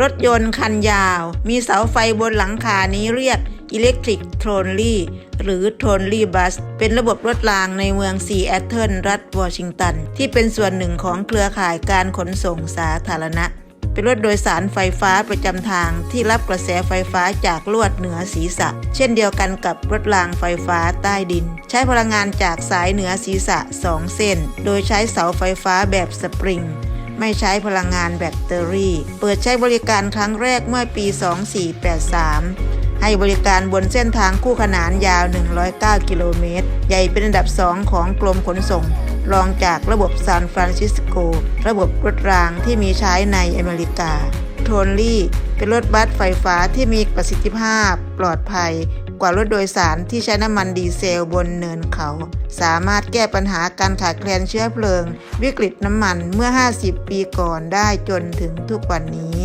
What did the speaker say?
รถยนต์คันยาว มีเสาไฟบนหลังคานี้เรียก Electric Trolley หรือ Trolley Bus เป็นระบบรถรางในเมืองซีแอตเทิลรัฐวอชิงตัน ที่เป็นส่วนหนึ่งของเครือข่ายการขนส่งสาธารณะ เป็นรถโดยสารไฟฟ้าประจำทางที่รับกระแสไฟฟ้าจากลวดเหนือศีรษะ เช่นเดียวกันกับรถรางไฟฟ้าใต้ดิน ใช้พลังงานจากสายเหนือศีรษะ 2 เส้น โดยใช้เสาไฟฟ้าแบบสปริง ไม่ใช้พลังงานแบตเตอรี่ เปิดใช้บริการครั้งแรกเมื่อปี 2483 ให้บริการบนเส้นทางคู่ขนานยาว 109 กิโลเมตร ใหญ่เป็นอันดับ 2 ของกรมขนส่ง รองจากระบบซานฟรานซิสโก ระบบรถรางที่มีใช้ในอเมริกา โทนลี่ เป็นรถบัสไฟฟ้าที่มีประสิทธิภาพ ปลอดภัย กว่ารถโดยสารที่ใช้น้ำมันดีเซลบนเนินเขา สามารถแก้ปัญหาการขาดแคลนเชื้อเพลิง วิกฤตน้ำมันเมื่อ 50 ปีก่อนได้จนถึงทุกวันนี้